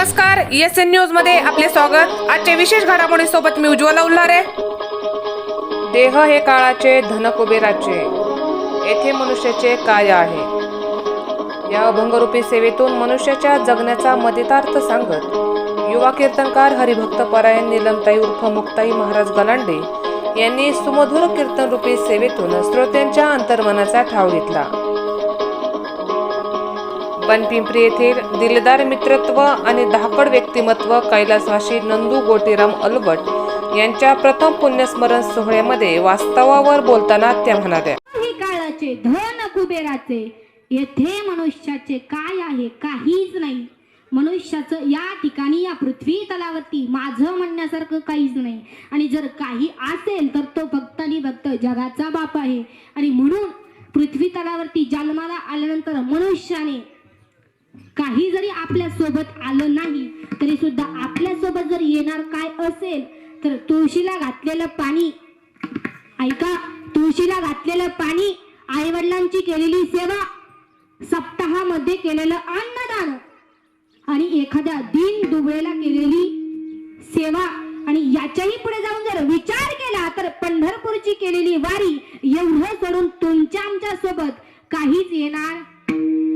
नमस्कार S N न्यूजमध्ये आपले स्वागत. आजच्या विशेष घडामोडी सोबत मी उज्ज्वला उल्हारे. देह हे काळाचे धन कुबेराचे येथे मनुष्याचे काय आहे? या अभंगरूपी सेवेतून मनुष्याच्या जगण्याचा मदितार्थ सांगत युवा कीर्तनकार हरिभक्त परायण निलमताई उर्फ मुक्ताई महाराज गलांडे यांनी सुमधुर कीर्तनरूपी सेवेतून श्रोत्यांच्या अंतर्मनाचा ठाव घेतला. बनपिंपरी येथील दिलदार मित्रत्व आणि धाकड व्यक्तिमत्व कैलासवासी नंदू गोटीराम अलबट यांच्या प्रथम पुण्यस्मरण सोहळ्यामध्ये वास्तवावर बोलताना त्या म्हणाल्या काळाचे धन कुबेराचे येथे मनुष्याचे काय आहे काहीच नाही. मनुष्याचं या ठिकाणी या पृथ्वी तलावरती माझं म्हणण्यासारखं काहीच नाही. आणि जर काही असेल तर तो फक्त आणि फक्त जगाचा बाप आहे. आणि म्हणून पृथ्वी तलावरती जन्माला आल्यानंतर मनुष्याने काही जरी आपल्यासोबत आलं नाही तरी सुद्धा आपल्यासोबत जर येणार काय असेल तर तुळशीला घातलेलं पाणी ऐका तुळशीला घातलेलं पाणी आई वडिलांची केलेली सेवा सप्ताहामध्ये केलेलं अन्नदान आणि एखाद्या दिन दुबळेला केलेली सेवा आणि याच्याही पुढे जाऊन जर विचार केला तर पंढरपूरची केलेली वारी एवढं सोडून तुमच्या आमच्यासोबत काहीच येणार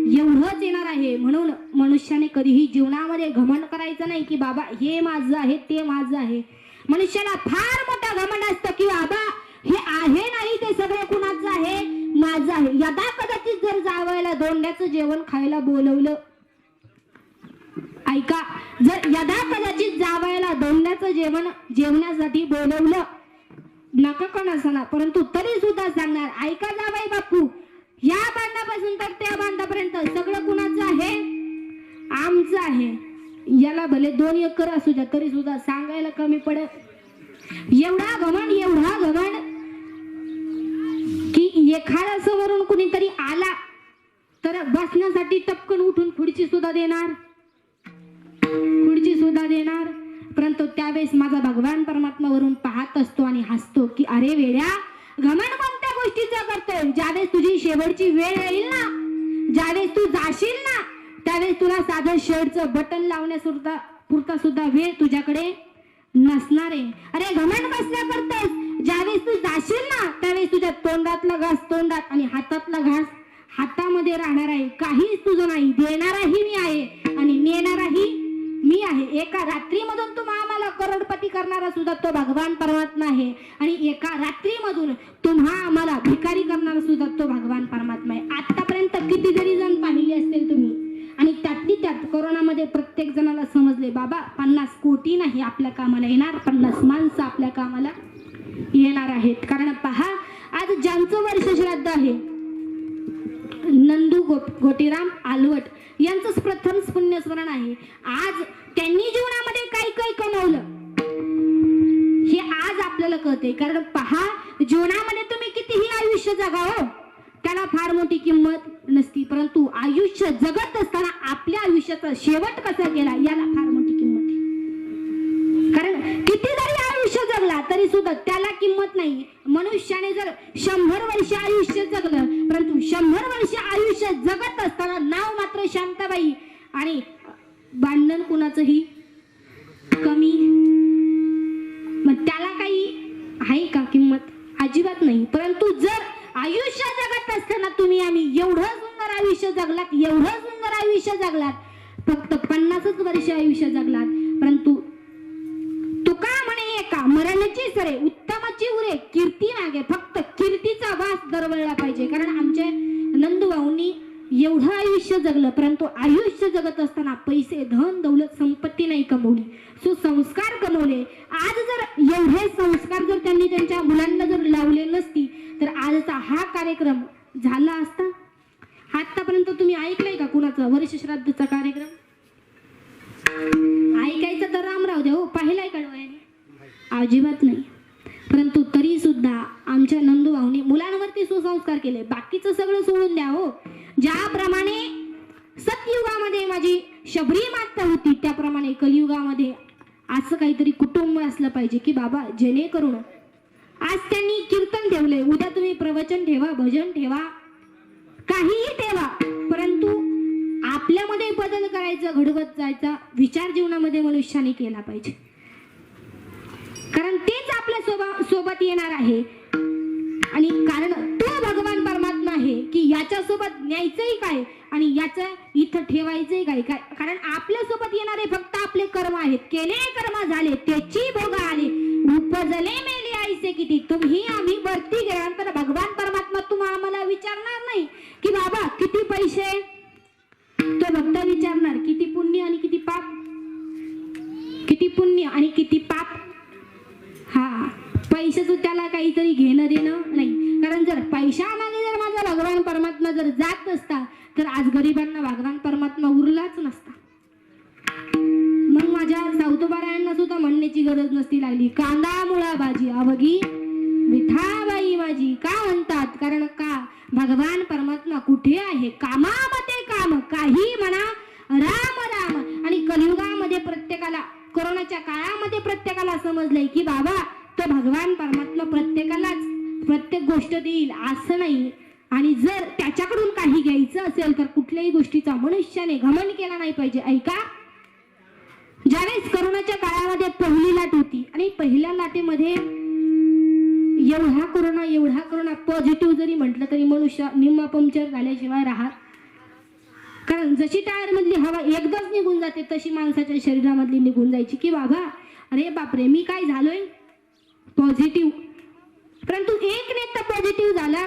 एवढंच येणार आहे. म्हणून मनुष्याने कधीही जीवनामध्ये घमंड करायचं नाही की बाबा हे माझं आहे ते माझं आहे. मनुष्याला फार मोठा घमंड असतं की बाबा हे आहे नाही ते सगळं कुणाचं आहे? माझं आहे. यदा कदाचित जर जावयाला दोंड्याचं जेवण खायला बोलवलं. ऐका जर यदा कदाचित जावयाला दोंड्याचं जेवण जेवण्यासाठी बोलवलं नका कोणासना परंतु तरी सुद्धा सांगणार ऐका जावाई बापू या बांधापासून तर त्या बांधापर्यंत सगळं कुणाचं आहे? आमचं आहे. याला भले दोन एकर असू द्या तरी सुद्धा सांगायला कमी पडत. एवढा घमंड एवढा घमंड की एखाद्या समोरून कुणीतरी आला तर बसण्यासाठी टपकन उठून खुर्ची सुद्धा देणार. खुर्ची सुद्धा देणार. परंतु त्यावेळेस माझा भगवान परमात्मा वरून पाहत असतो आणि हसतो की अरे वेड्या घमंड गोष्टीचा करतोय. ज्यावेळेस तुझी शेवटची वेळ येईल ना ज्यावेळेस तू जाशील ना त्यावेळेस तुला साधं शर्टचं बटन लावण्यासुद्धा पुरता सुद्धा वेळ तुझ्याकडे नसणार आहे. अरे घमंड कसल्या करतोस ज्यावेळेस तू जाशील ना त्यावेळेस तुझ्या तोंडातला घास तोंडात आणि हातातला घास हातामध्ये राहणार आहे. काहीच तुझं नाही. देणाराही मी आहे आणि नेणाराही मी आहे. एका रात्रीमधून तुम्हा आम्हाला करोडपती करणारा सुद्धा तो भगवान परमात्मा आहे. आणि एका रात्रीमधून तुम्हा आम्हाला भिकारी करणारा सुद्धा तो भगवान परमात्मा आहे. आतापर्यंत किती जरी जण पाहिले असतील तुम्ही आणि त्यातली त्यात कोरोनामध्ये प्रत्येक जणाला समजले बाबा पन्नास कोटी नाही आपल्या कामाला येणार पन्नास माणसं आपल्या कामाला येणार आहेत. कारण पहा आज ज्यांचं वर्ष श्राद्ध आहे नंदू गो गोटीराम आलवट. यांचंच प्रथम पुण्यस्मरण आहे. आज त्यांनी जीवनामध्ये काही काही कमवलं. हे आज आपल्याला कळते कारण पहा जीवनामध्ये तुम्ही कितीही आयुष्य जगाव हो, त्याला फार मोठी किंमत नसती. परंतु आयुष्य जगत असताना आपल्या आयुष्याचा शेवट कसा गेला याला फार मोठी किंमत आहे कारण किती जरी आयुष्य जगला तरी सुद्धा त्याला किंमत नाही. मनुष्याने जर शंभर वर्ष आयुष्य जगलं परंतु शंभर वर्ष आयुष्य जगत असताना नाव मात्र शांताबाई आणि भांडण कुणाचंही कमी. मग त्याला काही आहे का किंमत? अजिबात नाही. परंतु जर आयुष्य जगत असताना तुम्ही आम्ही एवढं सुंदर आयुष्य जगलात एवढं सुंदर आयुष्य जगलात फक्त पन्नासच वर्ष आयुष्य जगलात परंतु म्हणे मरणाची सरे उत्तमाची उरे कीर्ती मागे फक्त कीर्तीचा वास दरवळला पाहिजे. कारण आमचे नंदुभाऊंनी एवढं आयुष्य जगलं परंतु आयुष्य जगत असताना पैसे धन दौलत संपत्ती नाही कमवली. सुसंस्कार कमवले. आज जर एवढे संस्कार जर त्यांनी त्यांच्या मुलांना जर लावले नसती तर आजचा हा कार्यक्रम झाला असता? आतापर्यंत तुम्ही ऐकलंय का कुणाचा? वर्ष श्राद्धचा कार्यक्रम? ऐकायचं तर रामराव दे हो पाहिलाय का डोळ्याने? अजिबात नाही. परंतु तरी सुद्धा आमच्या नंदूभाऊने मुलांवरती सुसंस्कार केले. बाकीचं सगळं सोडून द्या हो. ज्याप्रमाणे सतयुगामध्ये माझी शबरी माता होती त्याप्रमाणे कलियुगामध्ये असं काहीतरी कुटुंब असलं पाहिजे की बाबा जेणेकरून आज त्यांनी कीर्तन ठेवले. उद्या तुम्ही प्रवचन ठेवा भजन ठेवा काहीही ठेवा. परंतु आपल्यामध्ये बदल करायचा घडवत जायचा विचार जीवनामध्ये मनुष्याने केला पाहिजे. कारण तेच आपल्यासोबत येणार आहे. आणि कारण तो भगवान परमात्मा आहे की याच्यासोबत न्यायचंही काय आणि याचं इथं ठेवायचंही काय? काय कारण आपल्यासोबत येणारे फक्त आपले कर्म आहेत. केले कर्म झाले त्याची भोग आले. उपजले मेले आईचे किती. तुम्ही आम्ही वरती गेल्यानंतर भगवान परमात्मा तुम्हाला आम्हाला विचारणार नाही की बाबा किती पैसे? तो भक्त विचारणार किती पुण्य आणि किती पाप? किती पुण्य आणि किती पाप मला काहीतरी घेणं देणं नाही. कारण जर पैशामागे जर माझा भगवान परमात्मा जर जात नसता तर आज गरिबांना भगवान परमात्मा उरलाच नसता. मग माझ्या सावतोबारायांना सुद्धा म्हणण्याची गरज नसती लागली. कांदा मुळा भाजी अवघी विठाबाई माझी का म्हणतात? कारण का? भगवान परमात्मा कुठे आहे? कामामध्ये काम काही म्हणा राम राम. आणि कलियुगामध्ये प्रत्येकाला कोरोनाच्या काळामध्ये प्रत्येकाला समजलंय की बाबा भगवान परमात्मा प्रत्येकालाच प्रत्येक गोष्ट देईल असं नाही. आणि जर त्याच्याकडून काही घ्यायचं असेल तर कुठल्याही गोष्टीचा मनुष्याने घमंड केला नाही पाहिजे. ऐका? ज्यावेळेस करोनाच्या काळामध्ये पहिली लाट होती आणि पहिल्या लाटेमध्ये एवढा कोरोना एवढा कोरोना पॉझिटिव्ह जरी म्हटलं तरी मनुष्य निम्मा पंक्चर झाल्याशिवाय राहत. कारण जशी टायरमधली हवा एकदाच निघून जाते तशी माणसाच्या शरीरामधली निघून जायची की बाबा अरे बापरे मी काय झालोय? पॉझिटिव्ह परंतु एक नेता पॉझिटिव्ह झाला.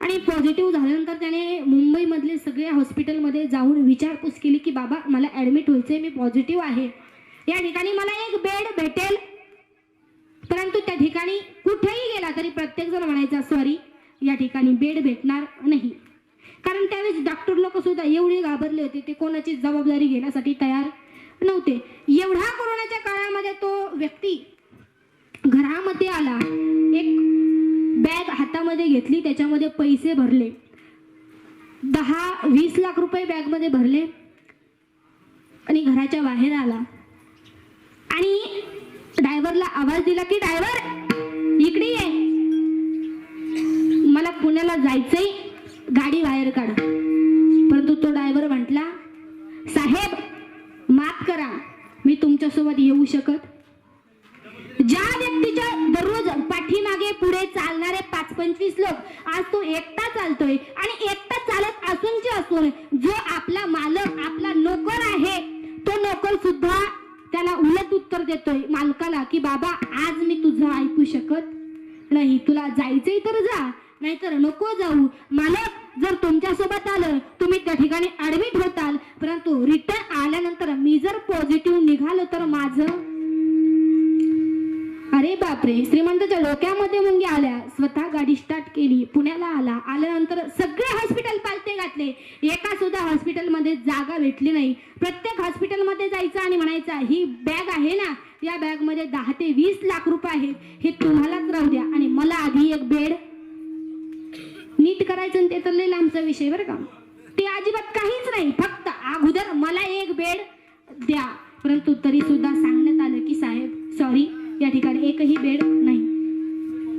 आणि पॉझिटिव्ह झाल्यानंतर त्याने मुंबईमधले सगळ्या हॉस्पिटलमध्ये जाऊन विचारपूस केली की बाबा मला ॲडमिट व्हायचं मी पॉझिटिव्ह आहे. या ठिकाणी मला एक बेड भेटेल. परंतु त्या ठिकाणी कुठेही गेला तरी प्रत्येकजण म्हणायचा सॉरी या ठिकाणी बेड भेटणार नाही. कारण त्यावेळेस डॉक्टर लोक सुद्धा एवढे घाबरले होते ते कोणाची जबाबदारी घेण्यासाठी तयार नव्हते. एवढा कोरोनाच्या काळामध्ये तो व्यक्ती घरामध्ये आला एक बॅग हातामध्ये घेतली त्याच्यामध्ये पैसे भरले. दहा वीस लाख रुपये बॅगमध्ये भरले. आणि घराच्या बाहेर आला. आणि ड्रायव्हरला आवाज दिला की ड्रायव्हर इकडे ये. मला पुण्याला जायचंय. गाडी बाहेर काढा. परंतु तो ड्रायव्हर म्हटला साहेब माफ करा. मी तुमच्यासोबत येऊ शकत. ज्या मागे पुढे चालणारे पाच पंचवीस लोक आज तो एकटा चालतोय आणि एकटा चालत असून जे असून जो आपला मालक आपला नोकर आहे तो नोकर सुद्धा त्याला उलट उत्तर देतोय मालकाला की बाबा आज मी तुझं ऐकू शकत नाही. तुला जायचंय तर जा नाहीतर नको जाऊ. मालक जर तुमच्यासोबत आलं तुम्ही त्या ठिकाणी ऍडमिट होताल परंतु रिटर्न आल्यानंतर मी जर पॉझिटिव्ह निघालो तर माझं अरे बापरे श्रीमंतच्या डोक्यामध्ये मुंगी आल्या. स्वतः गाडी स्टार्ट केली. पुण्याला आला. आल्यानंतर सगळे हॉस्पिटल पालते घातले. एका सुद्धा हॉस्पिटलमध्ये जागा भेटली नाही. प्रत्येक हॉस्पिटलमध्ये जायचं आणि म्हणायचं ही बॅग आहे ना? या बॅगमध्ये दहा ते वीस लाख रुपये आहेत. हे तुम्हालाच राहू द्या. आणि मला आधी एक बेड नीट करायचं आणि ते तर लई लांबचा विषय बरं का. ते अजिबात काहीच नाही. फक्त अगोदर मला एक बेड द्या. परंतु तरी सुद्धा सांगण्यात आलं की साहेब सॉरी या ठिकाणी एकही बेड नाही.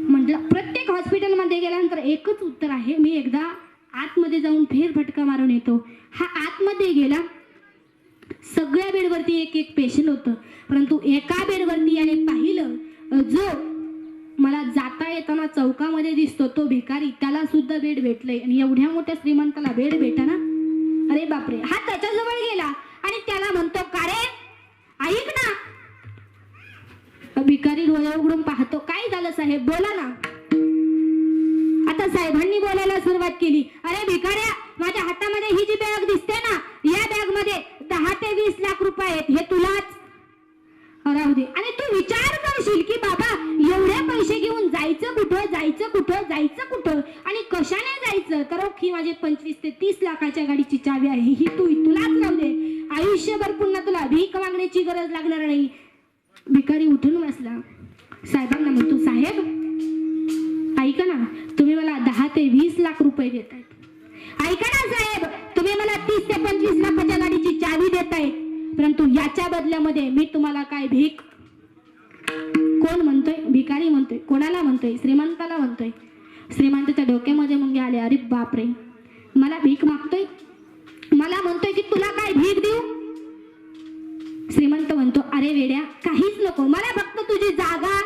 म्हटलं प्रत्येक हॉस्पिटलमध्ये गेल्यानंतर एकच उत्तर आहे मी एकदा आतमध्ये जाऊन फेरफटका मारून येतो. हा आतमध्ये गेला सगळ्या बेडवरती एक एक पेशंट होतं. परंतु एका बेडवरती याने पाहिलं जो मला जाता येताना चौकामध्ये दिसतो तो भिकारी त्याला सुद्धा बेड भेटलंय. आणि एवढ्या मोठ्या श्रीमंताला बेड भेटा ना अरे बापरे हा त्याच्याजवळ गेला आणि त्याला म्हणतो का रे ऐक ना भिकारी डोळे उघडून पाहतो. काय झालं साहेब? बोला ना. आता साहेबांनी बोलायला सुरुवात केली. अरे भिकाऱ्या माझ्या हातामध्ये ही जी बॅग दिसते ना या बॅगमध्ये दहा ते वीस लाख रुपये आहेत. हे तुलाच. राहू दे. आणि तू विचार करशील की बाबा एवढे पैसे घेऊन जायचं कुठं जायचं कुठं जायचं कुठं? आणि कशाने जायचं? तर ही माझी पंचवीस ते तीस लाखाच्या गाडीची चावी आहे. ही तू तुलाच राहू दे. आयुष्यभर पुन्हा तुला भीक मागण्याची गरज लागणार नाही. भिकारी उठून बसला. साहेबांना म्हणतो साहेब ऐका ना तुम्ही मला दहा ते वीस लाख रुपये देत आहेत ऐका ना साहेब तुम्ही मला तीस ते पंचवीस लाखाच्या गाडीची चावी देताय. परंतु याच्या बदल्यामध्ये मी तुम्हाला काय भीक? कोण म्हणतोय? भिकारी म्हणतोय. कोणाला म्हणतोय? श्रीमंताला म्हणतोय. श्रीमंताच्या डोक्यामध्ये मुंगे आले. अरे बापरे! मला भीक मागतोय? मला म्हणतोय की तुला काय भीक देऊ? अरे वेड्या काहीच नको. मला फक्त तुझी जागा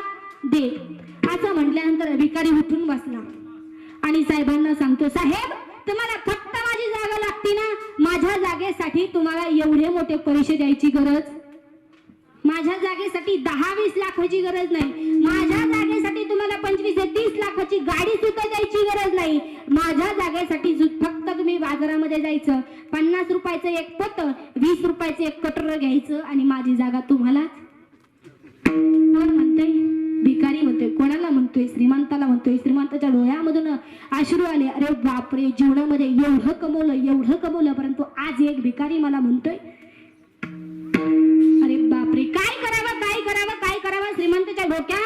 दे. असं म्हटल्यानंतर भिकारी उठून बसला. आणि साहेबांना सांगतो साहेब तुम्हाला फक्त माझी जागा लागते ना? माझ्या जागेसाठी तुम्हाला एवढे मोठे पैसे द्यायची गरज? माझ्या जागेसाठी दहा वीस लाखाची गरज नाही. माझ्या पंचवीस ते तीस लाखाची गाडी सुद्धा द्यायची गरज नाही. माझ्या जागेसाठी फक्त तुम्ही बाजारामध्ये जायचं. पन्नास रुपयाचं एक पत वीस रुपयाचं एक कटर घ्यायचं आणि माझी जागा तुम्हाला कोण म्हणतोय? भिकारी म्हणतोय. कोणाला म्हणतोय? श्रीमंताला म्हणतोय. श्रीमंताच्या डोळ्यामधून अश्रू आले. अरे बापरे जीवनामध्ये एवढं कमवलं एवढं कमवलं परंतु आज एक भिकारी मला म्हणतोय अरे बापरे काय करावं काय करावं काय करावं? श्रीमंताच्या डोक्या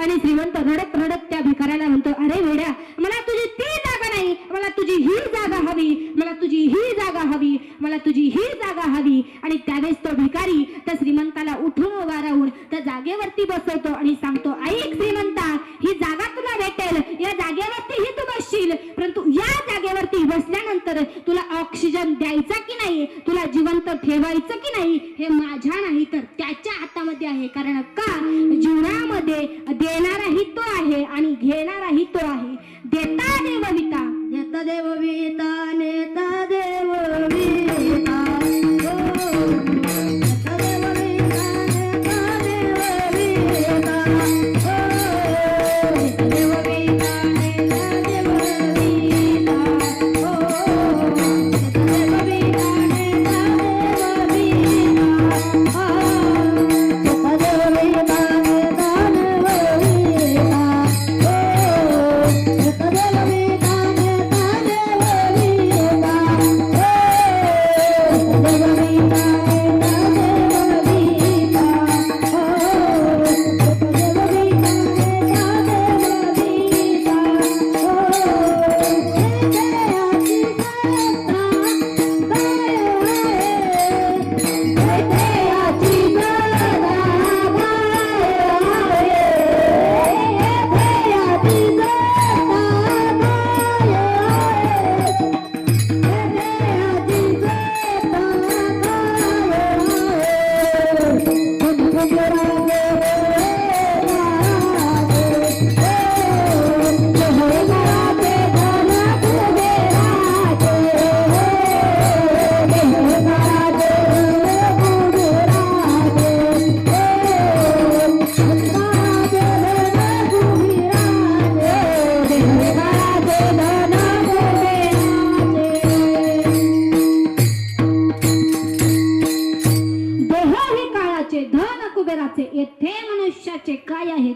आणि श्रीमंत रडत रडत त्या भिकाऱ्याला म्हणतो अरे वेड्या मला तुझी ती जागा नाही. मला तुझी ही जागा हवी. मला तुझी ही जागा हवी. मला तुझी ही जागा हवी. आणि त्यावेळेस तो भिकारी त्या श्रीमंताला उठून उभा राहून त्या जागेवरती बसवतो आणि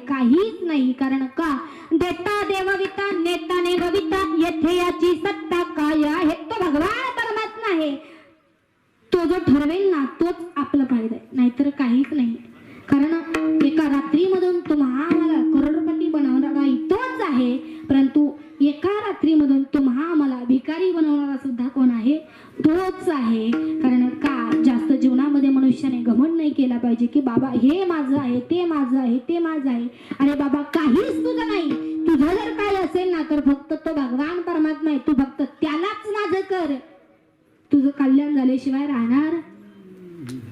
काहीच नाही. कारण का? देता देवविता नेता घमंड नाही केला पाहिजे की बाबा हे माझं आहे ते माझं आहे ते माझं आहे. अरे बाबा काहीच तुझं नाही. तुझं जर काय असेल ना तर फक्त तो भगवान परमात्मा आहे. तू फक्त त्यालाच माझं कर. तुझं कल्याण झाल्याशिवाय राहणार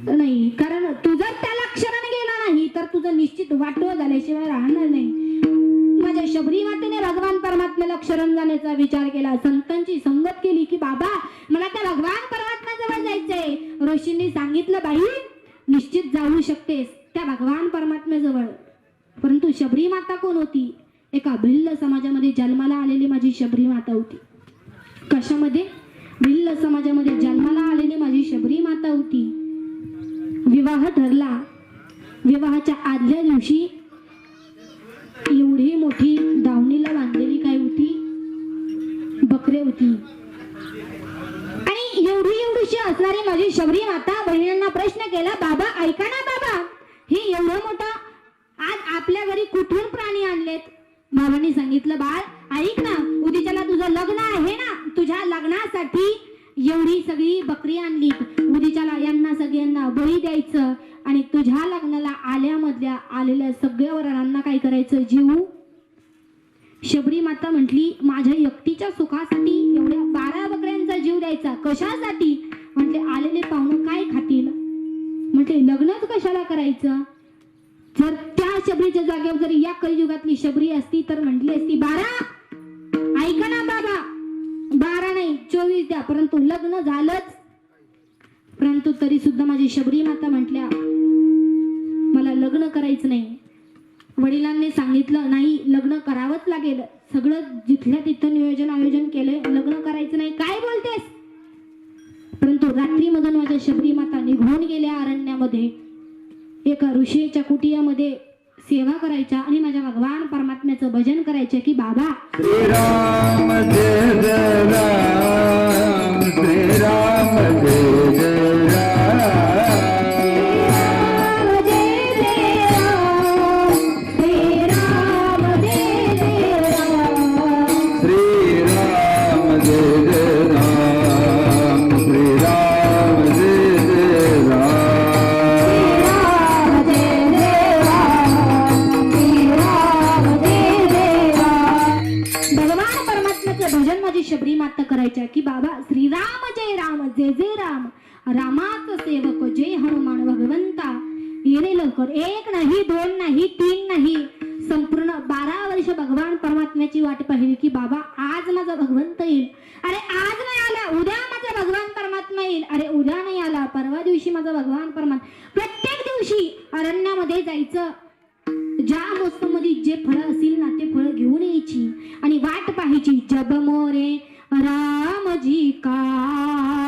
नाही. कारण तू जर त्याला क्षरण गेला नाही तर तुझं निश्चित वाटव झाल्याशिवाय राहणार नाही. माझ्या शबरी मातेने भगवान परमात्म्याला क्षरण जाण्याचा विचार केला. संतांची संगत केली की बाबा मला त्या भगवान परमात्म्याजवळ जायचंय. ऋषींनी सांगितलं बाई निश्चित जाऊ शकतेस त्या भगवान परमात्म्याजवळ. परंतु शबरी माता कोण होती? एका भिल्ल समाजामध्ये जन्माला आलेली माझी शबरी माता होती. कशामध्ये? भिल्ल समाजामध्ये जन्माला आलेली माझी शबरी माता होती. विवाह ठरला. विवाहाच्या आदल्या दिवशी एवढी मोठी दावणीला बांधलेली काय होती? बकरे होती. एवढी असणारी माझी शबरी माता बहिणींना प्रश्न केला बाबा ऐका ना बाबा हे एवढं मोठं आज आपल्या घरी कुठून प्राणी आणलेत? बाबांनी सांगितलं बाळ ऐक ना उद्याच्याला तुझं लग्न आहे ना तुझ्या लग्नासाठी एवढी सगळी बकरी आणली उद्याच्याला यांना सगळ्यांना बळी द्यायचं आणि तुझ्या लग्नाला आल्यामधल्या आलेल्या सगळ्या वरांना काय करायचं जीव शबरी माता म्हटली माझ्या एकटीच्या सुखासाठी एवढ्या बारा बकऱ्यांचा जीव द्यायचा. कशासाठी? म्हटले आलेले पाहुणे काय खातील? म्हटले लग्नच कशाला करायचं? जर त्या शबरीच्या जागेवर जर या कलियुगातली शबरी असती तर म्हटली असती बारा ऐका ना बाबा बारा नाही चोवीस द्या परंतु लग्न झालंच. परंतु तरी सुद्धा माझी शबरी माता म्हटल्या मला लग्न करायचं नाही. वडिलांनी सांगितलं नाही लग्न करावंच लागेल. सगळं जिथल्या तिथं नियोजन आयोजन केलंय लग्न करायचं नाही. काय बोलतेस? रात्रीमधून माझ्या शबरी माता निघून गेल्या अरण्यामध्ये. एका ऋषीच्या कुटियामध्ये सेवा करायच्या आणि माझ्या भगवान परमात्म्याचं भजन करायचे की बाबा श्रीराम जय जय राम श्रीराम जय जय जी जब मोरे राम जी का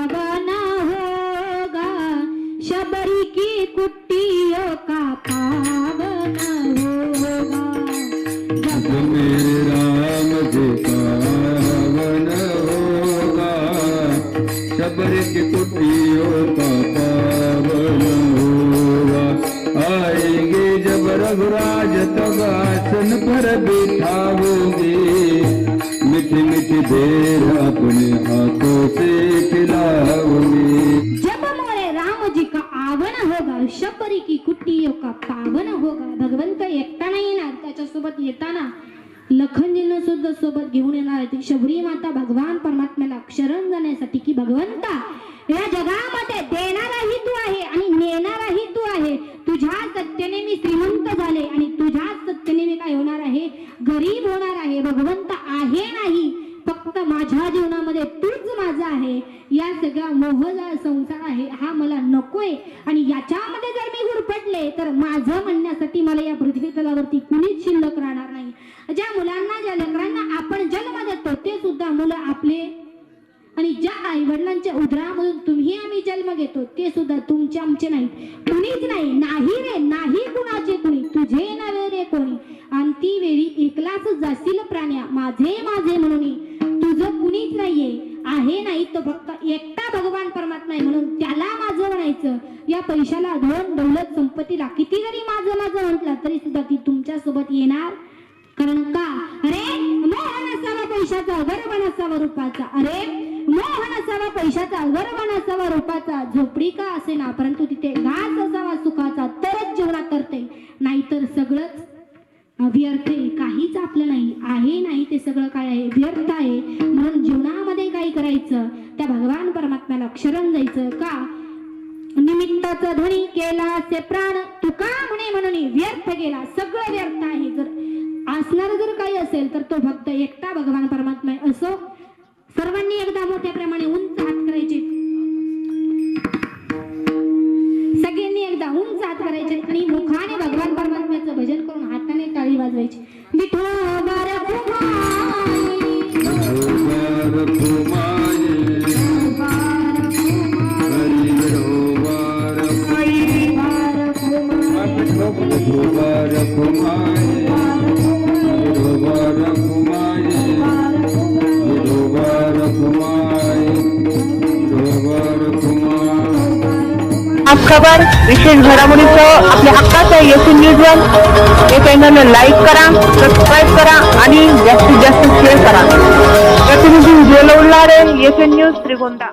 बना होगा शबरी की कुटियों का पावन होगा। जब मेरे राम जी का पावन होगा शबरी की कुटियों का पावन होगा। आएंगे जब रघुराज तब आसन पर बिठाओगे मीठी देर अपने हाथों से खिलाओगे जब हमारे राम जी का आवन होगा शबरी की कुटियों का पावन होगा. भगवंत एकटा येणार त्याच्यासोबत येताना लखनजींना सुद्धा सोबत घेऊन येणार आहे. ती शबरी माता भगवान परमात्म्याला शरण जाण्यासाठी की भगवंता या जगामध्ये देणाराही तू आहे आणि नेणाराही तू आहे. तुझ्या सत्तेने मी श्रीमंत झाले आणि तुझ्या सत्तेने मी काय होणार आहे? गरीब होणार आहे. भगवंत आहे नाही. फक्त माझ्या जीवनामध्ये तूच माझा आहे. या सगळ्या मोहला संसार आहे हा मला नकोय. आणि याच्यामध्ये जर मी हुरपटले तर माझं म्हणण्यासाठी मला या पृथ्वी तलावरती कुणीच शिल्लक राहणार नाही. ज्या मुलांना ज्या लेकरांना आपण जन्म देतो ते सुद्धा मुलं आपले आणि ज्या आई वडिलांच्या उदरामधून तुम्ही आम्ही जन्म घेतो ते सुद्धा तुमचे आमचे नाही कुणीच नाही. नाही रे नाही कुणाचे कुणी. तुझे नव्हे रे कोणी. आणि ती वेळी एकलाच जाशील प्राण्या. माझे माझे म्हणून नाहीये आहे नाही तो फक्त एकटा भगवान परमात्मा आहे म्हणून त्याला माझं म्हणायचं. या पैशाला धन दौलत संपत्तीला किती जरी माझं माझं म्हटलं तरी सुद्धा ती तुमच्यासोबत येणार? कारण का? अरे मोहन असावा पैशाचा गर्भ नसावा रूपाचा. अरे मोहन असावा पैशाचा गर्भ नसावा रूपाचा. झोपडी का असे ना परंतु तिथे घास असावा सुखाचा तरच जीवनात करते. नाहीतर सगळंच व्यर्थ आपलं नाही आहे नाही ते सगळं काय आहे? व्यर्थ आहे. म्हणून जीवनामध्ये काय करायचं? त्या भगवान परमात्म्याला शरण जायचं का? निमित्ताचा ध्वनी केला से प्राण तुका म्हणे म्हणून व्यर्थ गेला. सगळं व्यर्थ आहे. जर असणार जर काही असेल तर तो भक्त एकटा भगवान परमात्मा असो. सर्वांनी एकदा मोठ्या प्रमाणे उंच हात करायचे. सगळ्यांनी एकदा उंच हात करायचे आणि मुखाने भगवान परमात्म्याचं भजन करून हाताने टाळी वाजवायची. विठोबा रखुमाई, विठोबार खबर विशेष घडामोडीचं आपल्या हक्काचं एस न्यूज वन. हे चॅनल लाईक करा सबस्क्राईब करा आणि जास्तीत जास्त शेअर करा. प्रतिनिधी उज्ज्वल उल्हारे एस न्यूज त्रिगोंदा.